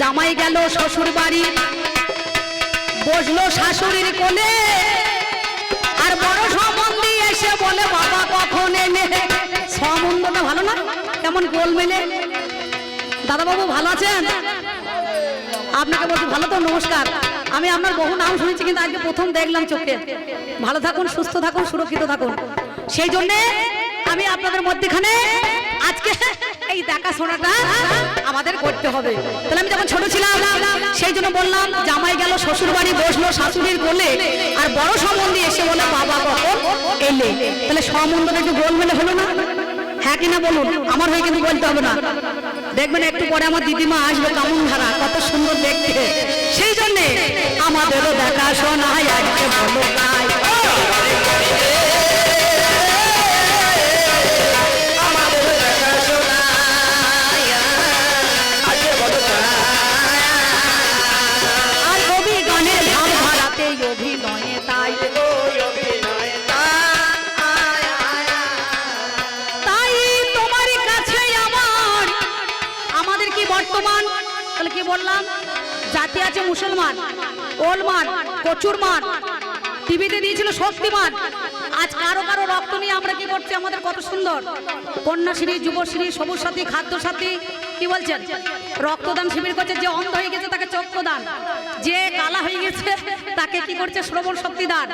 জামাই গেল শ্বশুর বাড়ি বসল শাশুড়ির কোলে। আর বড় সম্বন্ধী এসে বলে, বাবা কখন এলে? সম্বন্ধটা ভালো না? কেমন গোল মেলে? দাদাবাবু ভালো আছেন? আপনাকে বলছি ভালো তো, নমস্কার। আমি আপনার বহু নাম শুনেছি, কিন্তু আজকে প্রথম দেখলাম চোখে। ভালো থাকুন, সুস্থ থাকুন, সুরক্ষিত থাকুন। সেই জন্যে আমি আপনাদের মধ্যেখানে আজকে এই দেখাশোনাটা আমাদের করতে হবে। তাহলে আমি যখন ছোট ছিলাম, সেই জন্য বললাম, জামাই গেল শ্বশুর বাড়ি বসল, শাশুড়ির কোলে, আর বড় সম্বন্ধী এসে বলে, বাবা কখন এলে। তাহলে সম্বন্ধটা একটু গোল মেলে হলো না? হ্যাঁ কিনা বলুন? আমার হয়ে কিন্তু বলতে হবে না। দেখবেন একটু পরে আমার দিদিমা আসবে কামুন ধারা কত সুন্দর দেখতে। সেই জন্য আমাদেরও দেখাশোনা আজকে বলো জাতি আছে মুসলমান। ওলমান কচুরমান টিভিতে দিয়েছিল শক্তিমান আজ কারও কারও রক্ত নিয়ে আমরা কি করছি? আমাদের কত সুন্দর। কন্যাশ্রী, যুবশ্রী সবুজ সাথী খাদ্য সাথী কি বলছেন? রক্তদান শিবির করছে, যে অন্ধ হয়ে গেছে তাকে চক্ষুদান। যে কালা হয়ে গেছে তাকে কি করছে? শ্রবণ শক্তি দান।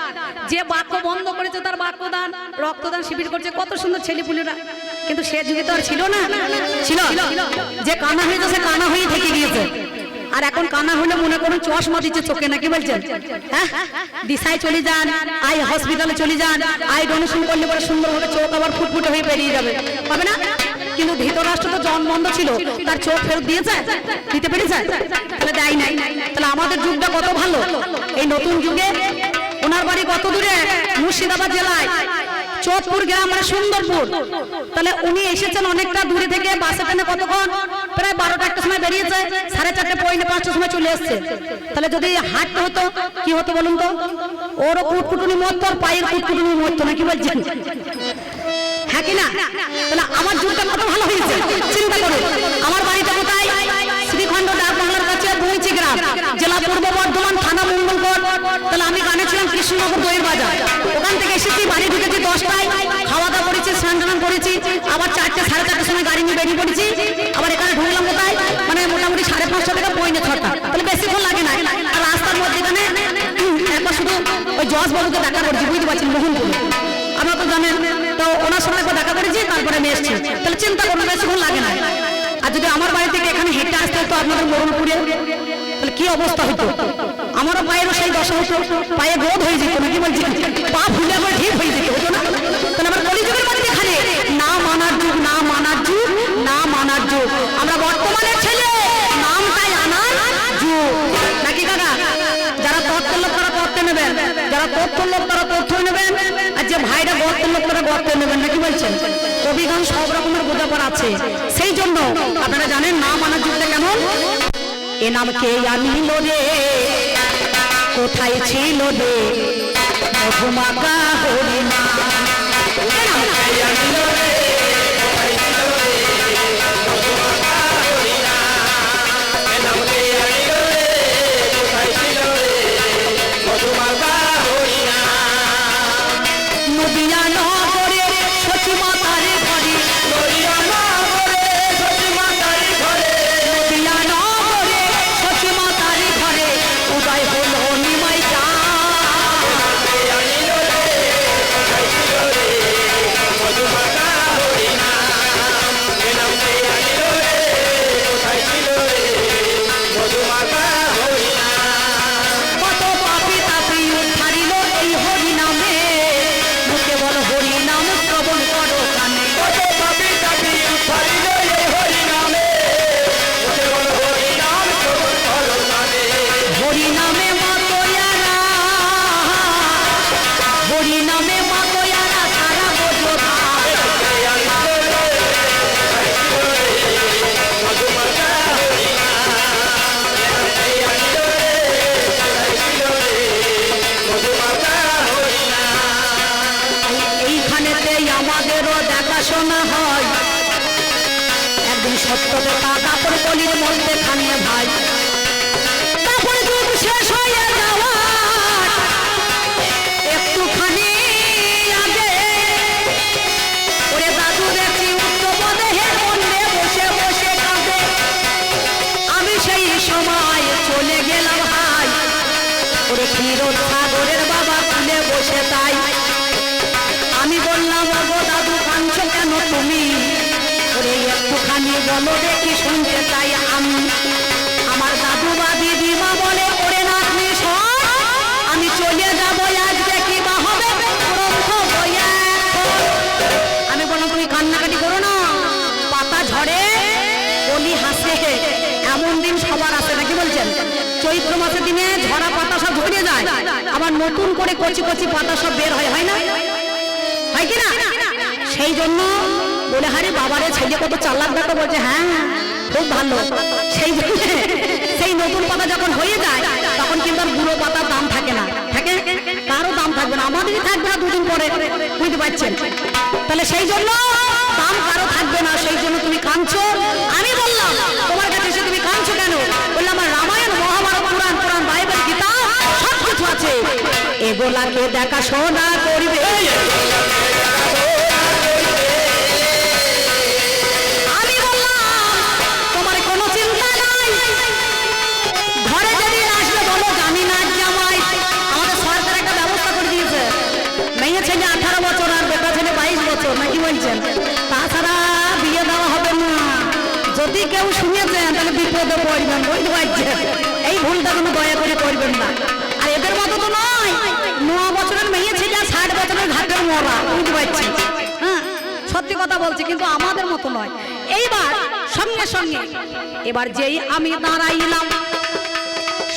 যে বাক্য বন্ধ করেছে তার বাক্যদান। রক্তদান শিবির করছে, কত সুন্দর ছেলেপুলেরা। কিন্তু সে যুগে তো আর ছিল না। ছিল। যে কানা হয়েছে সে কানা হয়ে থেকে গিয়েছে। আর এখন কানা হলে মনে করুন চশমা দিচ্ছে চোখে নাকি বলছেন? হ্যাঁ? দিশায় চলে যান আই হসপিটালে চলে যান আই ডোনেশন করলে পরে সুন্দরভাবে চোখ আবার ফুটফুটে হয়ে বেরিয়ে যাবে। হবে না? কিন্তু ধৃতরাষ্ট্র তো জন বন্ধ ছিল, তার চোখ ফেরত দিয়েছে? দিতে পেরেছে? তাহলে দেয় নাই। তাহলে আমাদের যুগটা কত ভালো? এই নতুন যুগে ওনার বাড়ি কত দূরে? মুর্শিদাবাদ জেলায়। চোদপুর গ্রাম মানে সুন্দরপুর তাহলে উনি এসেছেন অনেকটা দূরে থেকে, বাসে ট্রেনে কতক্ষণ? প্রায় বারোটা একটা সময় বেরিয়েছে, সাড়ে চারটে পয়নে পাঁচটার সময় চলে এসছে। তাহলে যদি হাঁটতে হতো, কি হতো বলুন তো? ওরও কুটকুটুনি মরতো আর পায়ের কুটকুটুনি মরতো না কি বলছেন? হ্যাঁ কি না? তাহলে আমার যুগটা কত ভালো হয়েছে, চিন্তা করুন। আমার বাড়িটা কোথায়? শ্রীখণ্ড ডাক বাংলার গ্রাম জেলা পূর্ব বর্ধমান থানা মঙ্গলকোট। তাহলে আমি গানে ছিলাম কৃষ্ণনগর দইয়ের বাজার। ওখান থেকে এসেছি, বাড়ি ঢুকেছি দশটায়। খাওয়া দাওয়া করেছি স্নান টান করেছি। আবার চারটে, সাড়ে চারটের সময় গাড়ি নিয়ে বেরিয়ে পড়েছি। আবার এখানে ঢুকলাম কোথায়? মানে মোটামুটি সাড়ে পাঁচটা থেকে পৌনে ছটা। তাহলে বেশিক্ষণ লাগে না। আর রাস্তার মধ্যে এখানে একবার শুধু ওই জজ বাবুকে দেখা করছি বুঝতে পারছেন, মোহনপুর। আপনারা তো জানেন, তো ওনার সঙ্গে একবার দেখা করেছি, তারপরে আমি এসেছি। তাহলে চিন্তা করুন বেশিক্ষণ লাগে না। আর যদি আমার বাড়ি থেকে এখানে হেঁটে আসতে হতো আপনাদের মোহনপুরে কি অবস্থা হতো আমারও পায়েরও সেই দশা পায়ে গোদ হয়ে যেত নাকি বলছি? পা ফুলে আবার ঠিক হয়ে যেত, হতো না? তাহলে আমার কলিযুগের বাড়ি এখানে না মানার যুগ, না মানার যুগ, না মানার যুগ। আমরা বর্তমানের ছেলে আনার যুগ। নাকি কাকা? যারা তত্ত্ব লোক তারা তত্ত্ব নেবেন। যারা তথ্য লোক তারা তথ্য নেবেন। আর যে ভাইরা গর্তের লোক তারা গর্ত নেবেন, নাকি বলছেন? কবিগান সব রকমের বোঝাপড় আছে। সেই জন্য আপনারা জানেন না মানার যুগটা কেমন? এ নাম কে আনিল রে? কোথায় ছিল রে? হরিণা। হরি নামে মা তোয়ারা সারা বোঝো এইখানেতেই আমাদেরও দেখাশোনা হয়। একদিন সত্যতে তা কাপড় কলির মধ্যে খানে ভাই। বাবা তুলে বসে তাই। আমি বললাম, ওগো দাদু, কাঁদছো কেন তুমি? একটুখানি বলো দেখি, শুনতে চাই। নতুন করে কচি কচি পাতা সব বের হয় হয় না? হয় কি না? সেই জন্য বলে হারে বাবারে ছেলে কত চালাক দেখো বলছে হ্যাঁ খুব ভালো। সেই সেই নতুন পাতা যখন হয়ে যায়, তখন কিন্তু বুড়ো পাতার দাম থাকে না। থাকে? কারও দাম থাকবে না। আমাদেরই থাকবে না দুদিন পরে। বুঝতে পারছেন? তাহলে সেই জন্য দাম কারও থাকবে না। সেই জন্য তুমি কাঁদছো? আমি বললাম, তোমার কাছে এসে তুমি কাঁদছো কেন? বললাম, আমার রামায়ণ, মহাভারত, পুরাণ পুরাণ, বাইবেল, গীতা সব কিছু আছে। এগুলাকে দেখা শোনা করবে। মরা বুঝতে পারছি। হ্যাঁ সত্যি কথা বলছি, কিন্তু আমাদের মতো নয়। এইবার, সঙ্গে সঙ্গে, এবার যেই আমি দাঁড়াইলাম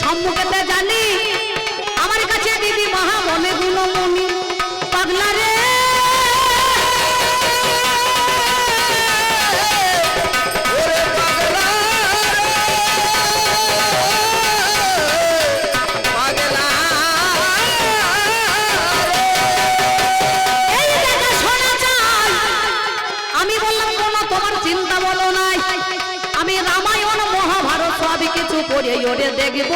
সম্মুখেতে জানি, আমার কাছে দিদি মহা মনে গুণমণি পড়ে দেখব।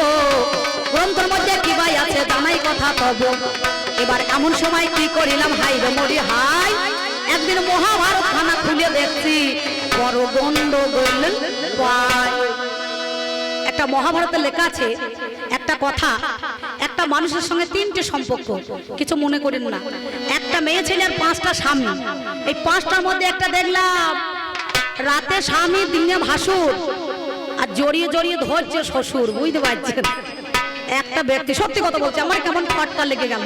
গ্রন্থের মধ্যে কি ভাই আছে জানাই কথা তব। এবার এমন সময় কি করিলাম? হাই রে মরি, হাই। একদিন মহাভারত খানা খুলে দেখছি। বড় গন্ডগোল পায়। একটা মহাভারতে লেখা আছে, একটা কথা, একটা মানুষের সঙ্গে তিনটে সম্পর্ক। কিছু মনে করেন না। একটা মেয়ে ছেলে আর পাঁচটা স্বামী। এই পাঁচটার মধ্যে একটা দেখলাম, রাতে স্বামী, দিনে ভাসুর। জড়িয়ে জড়িয়ে ধরছে শ্বশুর, বুঝতে পারছেন? একটা ব্যক্তি সত্যি কথা বলছে, আমার কেমন ফটকা লেগে গেল।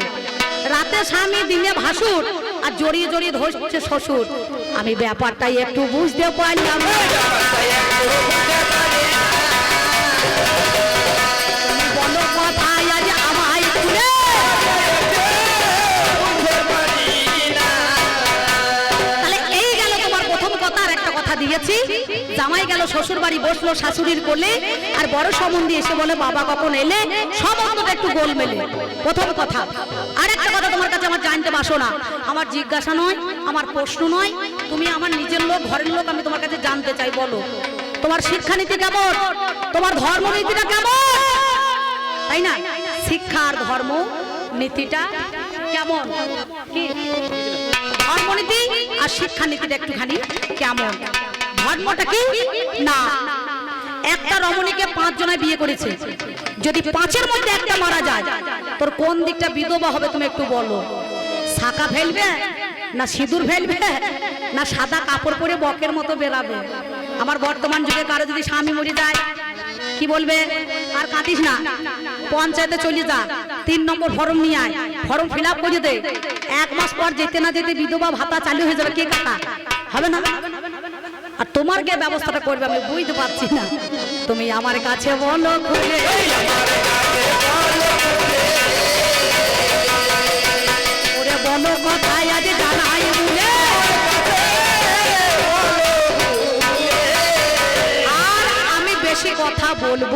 রাতে স্বামী দিনে ভাসুর আর জড়িয়ে জড়িয়ে ধরছে শ্বশুর। আমি ব্যাপারটাই একটু বুঝতে পারলাম। দিয়েছি। জামাই গেল শ্বশুর বাড়ি বসল শাশুড়ির কোলে, আর বড় সম্বন্ধী এসে বলে, বাবা কখন এলে? সম্বন্ধটা একটু গোল মেলে প্রথম কথা। আর একটা কথা তোমার কাছে আমার জানতে বাসো না। আমার জিজ্ঞাসা নয়, আমার প্রশ্ন নয়। তুমি আমার নিজের লোক, ঘরের লোক, আমি তোমার কাছে জানতে চাই, বলো। তোমার শিক্ষানীতি কেমন? তোমার ধর্মনীতিটা কেমন? তাই না? শিক্ষা আর ধর্ম নীতিটা কেমন? ধর্মনীতি আর শিক্ষানীতিটা একটুখানি কেমন? ধর্মটা কি? না। একটা রমণীকে পাঁচ জনায় বিয়ে করেছে। যদি পাঁচের মধ্যে একটা মারা যায়, তোর কোন দিকটা বিধবা হবে তুমি একটু বলো। শাখা ফেলবে না সিঁদুর ফেলবে না সাদা কাপড় পরে বকের মতো বেরাবে আমার বর্তমান যুগে কারও যদি স্বামী মরে যায়, কি বলবে? আর কাঁদিস না। পঞ্চায়েতে চলে যা, তিন নম্বর ফর্ম নিয়ে আয়। ফর্ম ফিল আপ করে দে। এক মাস পর যেতে না যেতে বিধবা ভাতা চালু হয়ে যাবে। কে কাকা? হবে না? আর তোমার কে ব্যবস্থাটা করবে আমি বুঝতে পারছি না। তুমি আমার কাছে বলো খুলে ওরে বলো কথায় আমি বেশি কথা বলব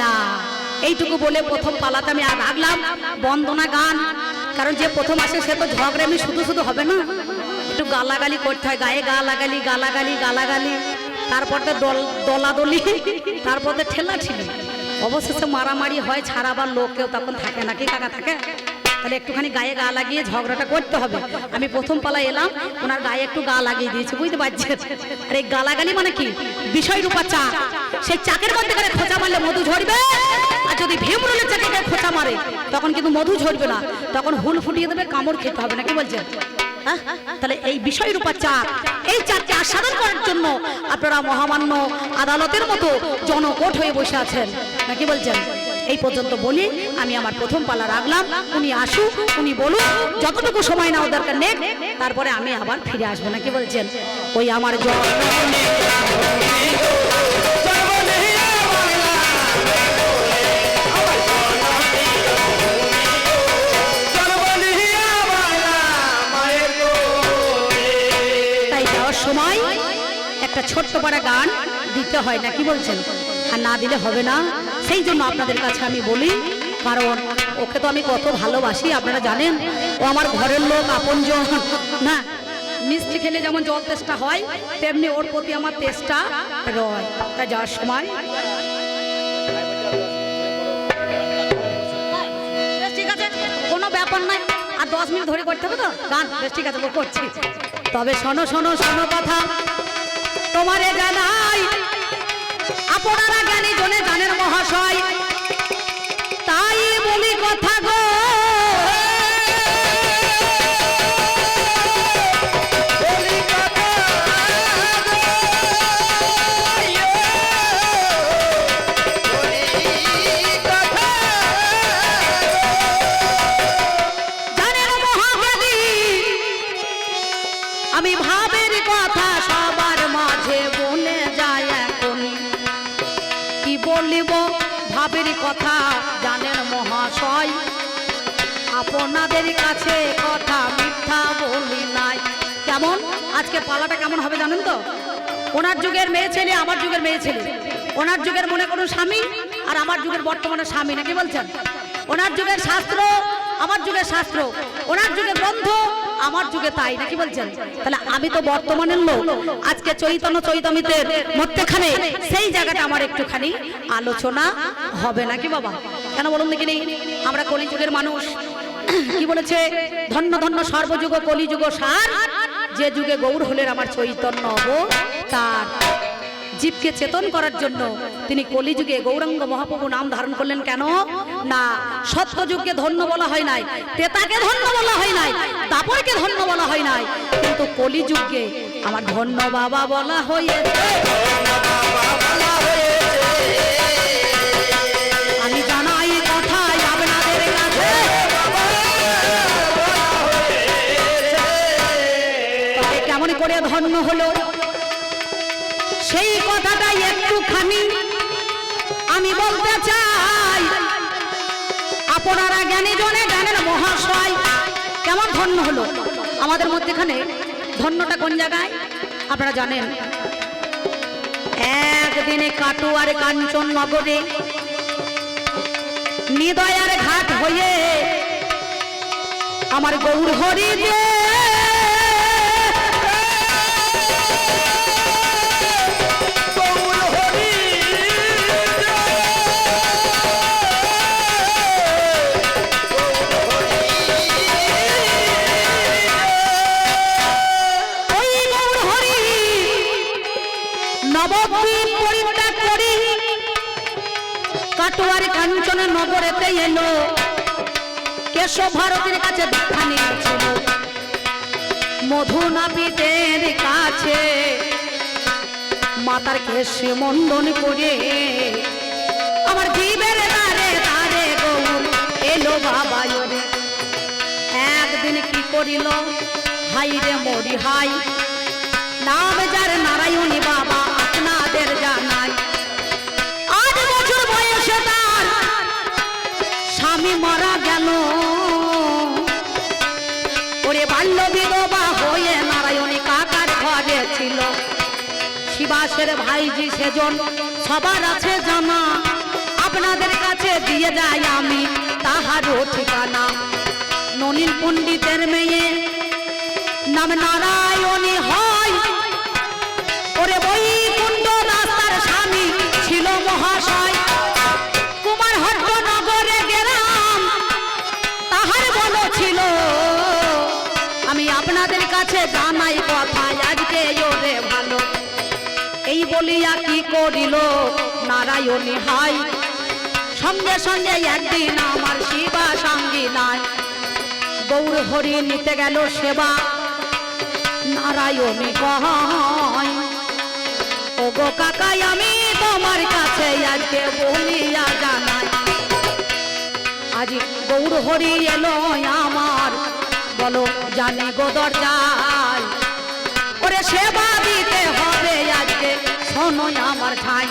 না। এইটুকু বলে প্রথম পালাতে আমি রাখলাম। বন্দনা গান। কারণ যে প্রথম আসে সে তো ঝগড়ামি শুধু শুধু হবে না। একটু গালাগালি করতে হয়, গায়ে গালাগালি গালাগালি গালাগালি। তারপর তো দল, দলাদলি, তারপর তো ঠেলা ছিলি অবশেষে মারামারি হয়, ছাড়াবার লোক কেউ তখন থাকে না। কি কাকা থাকে? তাহলে একটুখানি গায়ে গা লাগিয়ে ঝগড়াটা করতে হবে। আমি প্রথম পালা এলাম, ওনার গায়ে একটু গা লাগিয়ে দিয়েছি, বুঝতে পারছেন? আর এই গালাগালি মানে কি? বিষয় রূপা চা। সেই চাকের মধ্যে করে খোঁচা মারলে মধু ঝরবে, আর যদি ভীমরুলের চাকে খোঁচা মারে, তখন কিন্তু মধু ঝরবে না। তখন হুল ফুটিয়ে দেবে, কামড় খেতে হবে না, কি বলছেন? তাহলে এই বিষয়ের উপর চাপ এই চাপকে আস্বাদন করার জন্য আপনারা মহামান্য আদালতের মতো জনকোট হয়ে বসে আছেন। নাকি বলছেন? এই পর্যন্ত বলি, আমি আমার প্রথম পালা রাখলাম। উনি আসুক, উনি বলুন যতটুকু সময় নেওয়া দরকার নেই তারপরে আমি আবার ফিরে আসব। নাকি বলছেন? ওই আমার জননী একটা ছোট্ট পাড়া গান দিতে হয় না, কি বলছেন? আর না দিলে হবে না। সেই জন্য আপনাদের কাছে আমি বলি, কারণ ওকে তো আমি কত ভালোবাসি, আপনারা জানেন। ও আমার ঘরের লোক, আপনজন। না, মিষ্টি খেলে যেমন জল তেষ্টা হয়, তেমনি ওর প্রতি আমার তেষ্টা রয়। তাই যাওয়ার সময় ঠিক আছে, কোনো ব্যাপার নাই। আর দশ মিনিট ধরে করতে হবে তো? গান? বেশ ঠিক আছে করছি। তবে শোনো শোনো শোনো কথা। তোমারে জানাই, আপনারা জ্ঞানী জনে জানেন মহাশয়। তাই বলি কথা গো। আমি ভাবের কথা সবার আপনাদের কাছে কথা মিথ্যা বলি নাই। কেমন? আজকে পালাটা কেমন হবে জানেন তো? ওনার যুগের মেয়ে ছেলে, আমার যুগের মেয়ে ছেলে। ওনার যুগের মনে কোনো স্বামী আর আমার যুগের বর্তমানে স্বামী, নাকি বলছেন? ওনার যুগের শাস্ত্র, আমার যুগের শাস্ত্র। ওনার যুগের গ্রন্থ, আমার যুগে তাই, নাকি বলছেন? তাহলে আমি তো বর্তমানের লোক। আজকে চৈতন্য চৈতমিতের মধ্যেখানে সেই জায়গাটা আমার একটুখানি আলোচনা হবে, নাকি বাবা? কেন বলুন দেখিনি? আমরা কলিযুগের মানুষ কি বলেছে? ধন্য ধন্য, সর্বযুগ কলিযুগ সার। যে যুগে গৌর হলেন আমার চৈতন্য তার। জীবকে চেতন করার জন্য তিনি কলিযুগে গৌরাঙ্গ মহাপ্রভু নাম ধারণ করলেন কেন? না, সত্যযুগকে ধন্য বলা হয় নাই তেতাকে ধন্য বলা হয় নাই, তাপরকে ধন্য বলা হয় নাই, কিন্তু কলিযুগকে আমার ধন্য বাবা বলা হয়েছে। ধন্য হলো। সেই কথাটাই একটুখানি আমি বলতে চাই। আপনারা জ্ঞানী জনে জানেন মহাশয়, কেমন ধন্য হলো? আমাদের মধ্যেখানে ধন্যটা কোন জায়গায়? আপনারা জানেন। একদিনে কাটুয়ার কাঞ্চন নগরে নিদয়ার ঘাট হয়ে আমার গৌর হরি যে নবদ্বীপ পরিত্যাগ করি কাটোয়ার কাঞ্চন নগরেতে এলো। কেশব ভারতের কাছে দেখা নিয়েছিল। মধু নাপিতের কাছে মাতার কেশে মন্ডন করে। আমার জীবের গৌর এলো বাবা একদিন কি করিল? হাই রে মরি হাই। নাম যার নারায়ণী বাবা, আপনাদের জানাই। আট বছর বয়সে তার স্বামী মারা গেল। ওরে বাল্য শিবাসের ভাইজি সেজন, সবার আছে জানা। আপনাদের কাছে দিয়ে যাই আমি তাহারও ঠিকানা। ননীন পণ্ডিতের মেয়ে নাম নারায়ণী হয়। ওরে বৈকুণ্ঠ রাস্তার স্বামী ছিল মহাশয়। কুমার গেলাম, তাহার ছিল। আমি আপনাদের কাছে জানাই কথা। বলিয়া কি করিল? নারায়ণী হাই। সঙ্গে সঙ্গে একদিন আমার শিবা সঙ্গী নাই। গৌর হরি নিতে গেল সেবা। নারায়ণী কয় ও গো কাকাই, আমি তোমার কাছে আজকে বলিয়া জানাই। আজ গৌর হরি এলো আমার। বলো, জানি গো দরজায়। ওরে সেবা দিতে হবে আজকে। আমার ঠাই।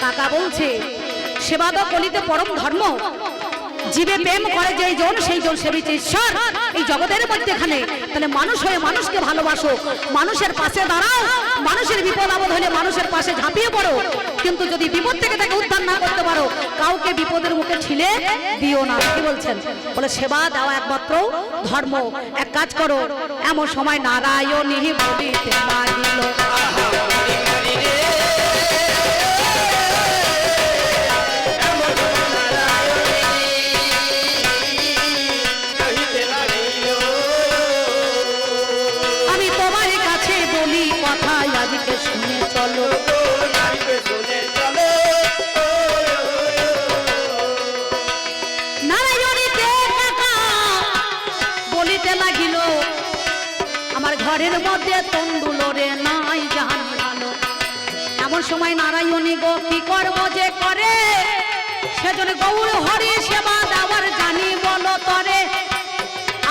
কাকা বলছে, সেবা তো কলিতে পরম ধর্ম। জীবে প্রেম করে যেই জন, সেই জন সেবিছে ঈশ্বর। এই জগতের মধ্যেখানে তাহলে মানুষ হয়ে মানুষকে ভালোবাসো। মানুষের পাশে দাঁড়াও। মানুষের বিপদ আপদ হলে মানুষের পাশে ঝাঁপিয়ে পড়ো। কিন্তু যদি বিপদ থেকে তাকে উদ্ধার না করতে পারো, কাউকে বিপদের মুখে ঠেলে দিও না। কি বলছেন? বলে, সেবা দেওয়া একমাত্র ধর্ম। এক কাজ করো, এমন সময় নারায়ণ বলিতে লাগিল সেজন্য গৌর হরি সেবা দেওয়ার জানি বলো তরে।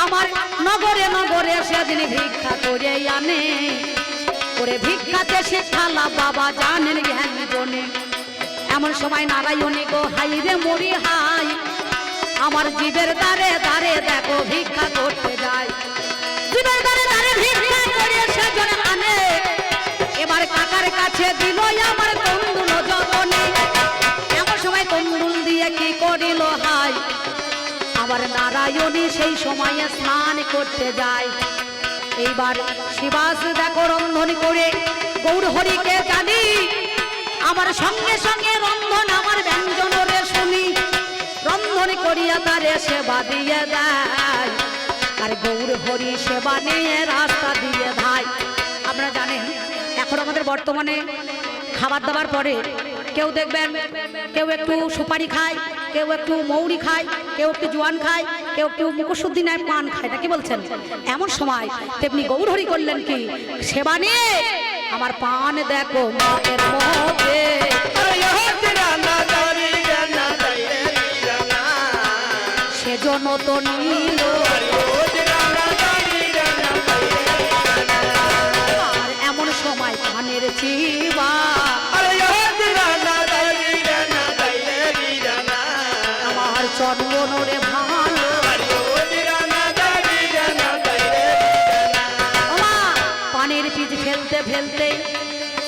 আমার নগরে নগরে সেদিন ভিক্ষা করে আনে। করে ভিক্ষাতে শিক্ষালা বাবা জানেন জ্ঞান জনে। এমন সময় নারায়ণী গো, হাই রে মরি হাই। আমার জীবের দ্বারে দ্বারে দেখো ভিক্ষা করতে যায়। জীবের দ্বারে দ্বারে ভিক্ষা করে সেজন আনে। এবার কাকার কাছে দিল আমার তন্দুল জগনে এমন সময় তন্দুল কি করিল হাই আবার নারায়ণী সেই সময়ে স্নান করতে যায়। এইবার শিবাস দেখো রন্ধন করে, গৌর হরিকে জানি। আমার সঙ্গে সঙ্গে রন্ধন আমার ব্যঞ্জন রে শুনি। রন্ধন করিয়া তারে সেবা দিয়ে দেয়। আর গৌর হরি সেবা নিয়ে রাস্তা দিয়ে ভাই আপনারা জানেন, এখন আমাদের বর্তমানে খাবার দাবার পরে কেউ দেখবেন, কেউ একটু সুপারি খায়, কেউ একটু মৌরি খায়, কেউ একটু জোয়ান খায়, কেউ একটু মুখশুদ্ধি নেয়, পান খায়। না কি বলছেন? এমন সময় তেমনি গৌরহরি করলেন কি? সেবা নিয়ে আমার পান দেখো মধ্যে সেজন্য তো নিল। আর এমন সময় পানের চিবা চন্দনরে ভালো পানের পিচ ফেলতে ফেলতে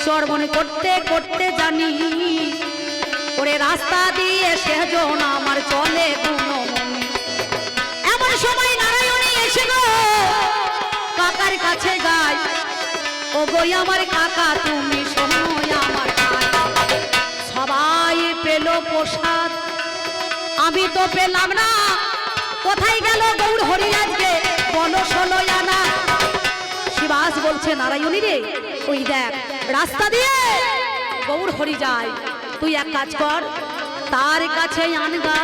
চর্বণ করতে করতে জানি, ওরে রাস্তা দিয়ে সেজন আমার চলে গুণমণি এমন সময় নারায়ণী এসে গো, কাকার কাছে যায়। ও গই আমার কাকা, তুমি সময় আমার সবাই পেল প্রসাদ আমি তো পেলাম না। কোথায় গেল গৌর হরি আজকে শিবাস বলছে, নারায়ণী রে, ওই দেখ, রাস্তা দিয়ে গৌর হরি যায় তুই এক কাজ কর, তার কাছে আনগা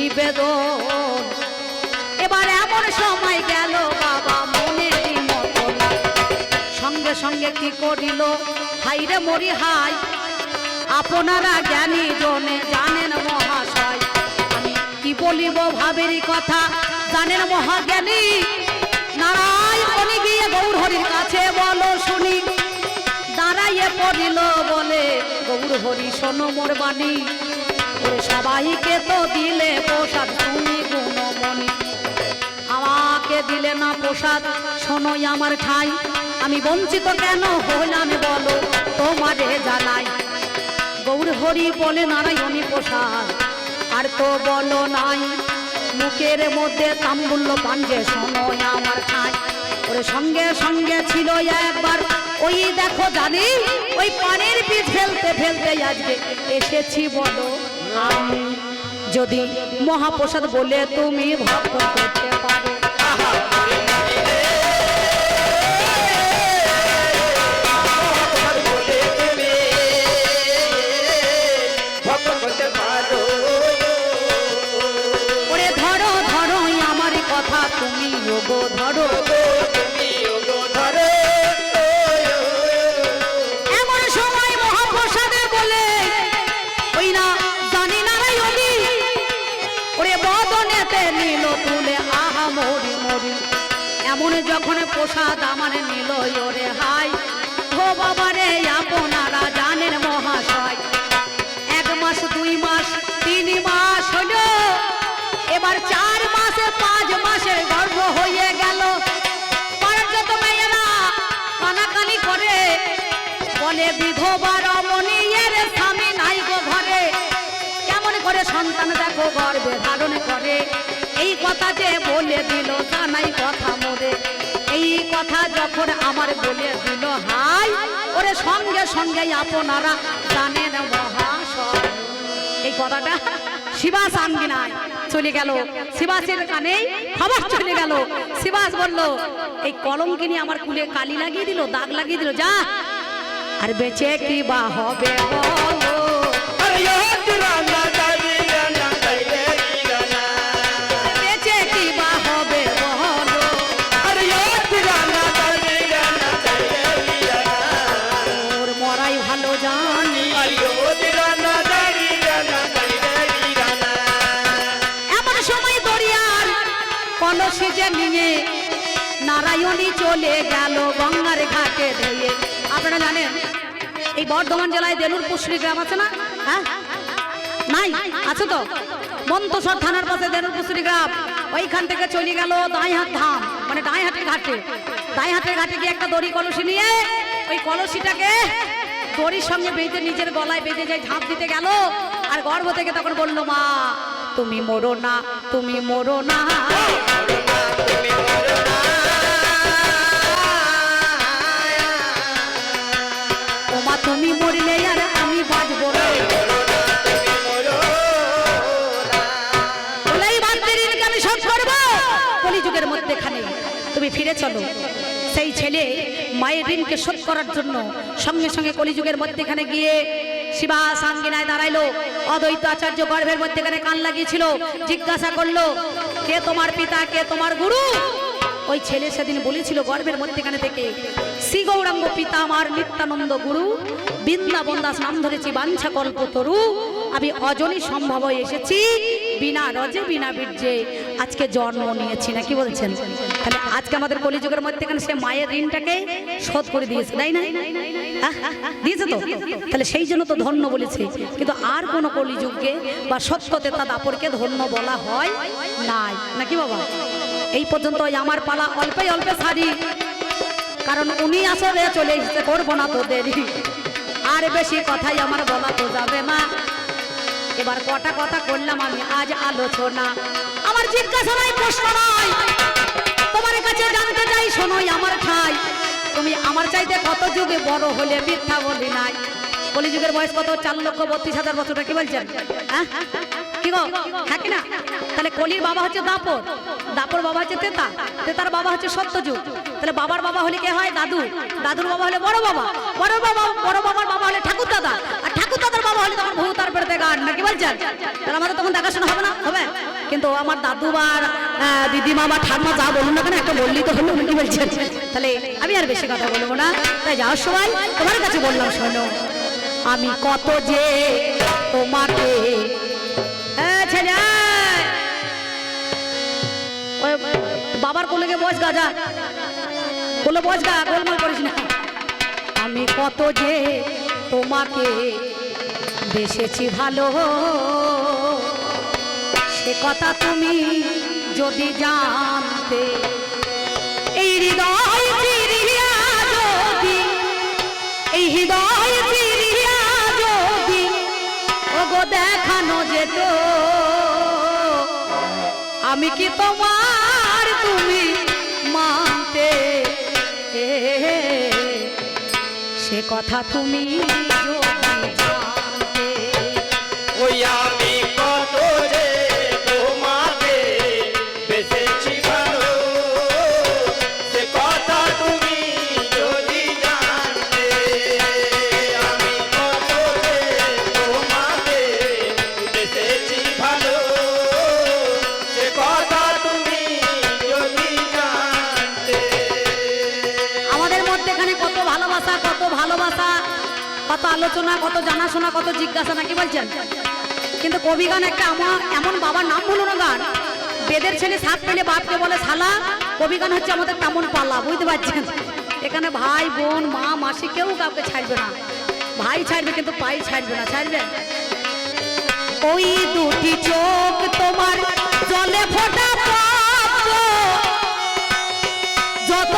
নিবেদন। এবার এমন সময় গেল বাবা মনে। সঙ্গে সঙ্গে কি করিল? হাইরে মরি হাই আপনারা জ্ঞানী জনে জানেন মহাশয়। আমি কি বলিব ভাবের কথা? জানেন মহাজ্ঞানী? নারায়ণ গিয়ে গৌর হরির কাছে বলো শুনি। দাঁড়াইয়ে পড়িল বলে গৌর হরি শোনো মোর বাণী। সবাইকে তো দিলে প্রসাদ, তুমি গুণমণি। আমাকে দিলে না প্রসাদ, শোনোই আমার ঠাই। আমি বঞ্চিত কেন হইলাম বলো, তোমারে জানাই। গৌর হরি বলে, নারায়ণী প্রসাদ। আর তো বলো নাই, মুখের মধ্যে তাম্বুল্য পাঞ্জে শোনোই আমার ঠাই। ওর সঙ্গে সঙ্গে ছিল একবার, ওই দেখো জানি, ওই পানের বীজ ফেলতে ফেলতে আজকে এসেছি বলো আমি। যদি মহাপ্রসাদ বলে, তুমি ভক্ত করতে প্রসাদ আমার নিল, ওরে হাই ও বাবারে আপনারা জানেন মহাশয়, এক মাস, দুই মাস, তিন মাস হলো। এবার চার মাসে, পাঁচ মাসের গর্ভ হয়ে গেল। বলে, বিধবা রমণী এর স্বামী নাই গো ঘরে। কেমন করে সন্তান দেখো গর্ভে ধারণ করে। এই কথা যে বলে দিল, তা নাই কথা। কথা যখন আমার বলে দিল, হাই, ওরে সঙ্গে সঙ্গে আপনারা জানেন এই কথাটা শিবাস আঙ্গিনায় চলে গেল। শিবাসের কানে খবর চলে গেল। শিবাস বলল, এই কলঙ্কিনী আমার কুলে কালি লাগিয়ে দিল, দাগ লাগিয়ে দিল, যা। আর বেঁচে কি বা হবে বলো? এই বর্ধমান জেলায় দেনুর পুষ্রি গ্রাম আছে না? হ্যাঁ? নাই? আছে তো? মন্তসর থানার পাশে দেনুর পুষ্রি গ্রাম। ওইখান থেকে চলে গেল দাঁইহাট ধাম। মানে দাঁইহাটের ঘাটে। দাঁইহাটের ঘাটে গিয়ে একটা দড়ি কলসি নিয়ে ওই কলসিটাকে দড়ির সঙ্গে বেঁধে নিজের গলায় বেঁধে যায় ঝাঁপ দিতে গেল। আর গর্ভ থেকে তখন বলল, মা, তুমি মরো না, তুমি মরো না। তুমি মরিলে আর আমি বাঁচবো আমি শোধ করব। কলিযুগের মধ্যেখানে তুমি ফিরে চলো। সেই ছেলে মায়ের ঋণকে শোধ করার জন্য সঙ্গে সঙ্গে কলিযুগের মধ্যেখানে গিয়ে শিবা সাঙ্গিনায় দাঁড়াইলো। অদ্বৈত আচার্য গর্ভের মধ্যেখানে কান লাগিয়েছিল। জিজ্ঞাসা করল, কে তোমার পিতা? কে তোমার গুরু? ওই ছেলে সেদিন বলেছিল গর্ভের মধ্যেখানে থেকে, শ্রী গৌরাঙ্গ পিতা আমার নিত্যানন্দ গুরু, বৃন্দাবন দাস নাম ধরেছি বাঞ্ছা কল্প তরু, আমি অজনী সম্ভব এসেছি, বিনা রজে বিনা বীর্যে আজকে জন্ম নিয়েছি। না কি বলছেন? তাহলে আজকে আমাদের কলিযুগের মধ্যেখানে সে মায়ের ঋণটাকে শোধ করে দিয়েছে, তাই না? দিয়েছে তো? তাহলে সেই জন্য তো ধন্য বলেছে। কিন্তু আর কোনো কলিযুগকে বা সত্যতে তা দাপরকে ধন্য বলা হয় নাই। নাকি বাবা? এই পর্যন্ত আমার পালা, অল্পে অল্পে সারি। কারণ উনি আসলে চলে এসেছে, করব না তো দেরি। আর বেশি কথাই আমার বলা তো যাবে না। এবার কটা কথা করলাম আমি, আজ আলোচনা। আমার জিজ্ঞাসা নাই প্রশ্ন নয়। তোমার কাছে জানতে চাই, শোনোই আমার ঠাই। তুমি আমার চাইতে কত যুগে বড় হলে মিথ্যা বলি নাই। কলি যুগের বয়স কত? চার লক্ষ বত্রিশ হাজার বছরটা কি বলছেন? হ্যাঁ? কি কি না? তাহলে কলির বাবা হচ্ছে দাপর। দাপর বাবা হচ্ছে তেতা। তেতার বাবা হচ্ছে সত্যযুগ। তাহলে বাবার বাবা হলে কে হয়? দাদু। দাদুর বাবা হলে বড় বাবা। বড় বাবা, বড় বাবার বাবা হলে ঠাকুর দাদা। আর ঠাকুর দাদার বাবা হলে তখন ভূত আর পেড়তে গান। নাকি বলছেন? তাহলে আমাদের তখন দেখাশোনা হবে না? হবে? কিন্তু আমার দাদু বা দিদিমা বা ঠাম্মা যা বলুন না কেন, একটা বললি তো হলো কি বলছেন? তাহলে আমি আর বেশি কথা বলব না। তাই যাওয়ার সময় তোমার কাছে বললাম, শোনো। আমি কত যে তোমাকে বাবার কোলে গিয়ে বস গাজা কোলে বস গা গোলমাল করিস না। আমি কত যে তোমাকে বেসেছি ভালো। সে কথা তুমি যদি জানতে, এই হৃদয় আমি কি তোমার তুমি মানতে সে কথা তুমি ওই আমি আলোচনা কত জানাশোনা, কত জিজ্ঞাসা নাকি বলছেন? কিন্তু কবি গান একটা এমন এমন বাবার নাম বলো না গান। বেদের ছেলে সাপ পেলে বাপকে বলে শালা কবি গান হচ্ছে আমাদের তেমন পালা, বুঝতে পারছেন? এখানে ভাই, বোন, মা, মাসি কেউ কাউকে ছাড়বে না। ভাই ছাড়বে কিন্তু পাই ছাড়বে না, ছাড়বে? ওই দুটি চোখ তোমার জলে ফোটা যত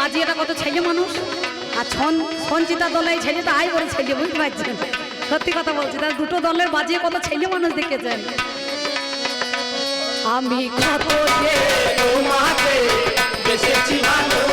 বাজিয়েটা কত ছেলে মানুষ? আর ছন সঞ্চিতা দলে এই ছেলেটা আয় করে ছেলে, বুঝতে পারছেন? সত্যি কথা বলছি তার দুটো দলের বাজিয়ে কত ছেলে মানুষ দেখেছেন? আমি কত যে তোমাকে বেশি ভালো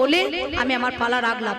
বলে আমি আমার পালা রাখলাম।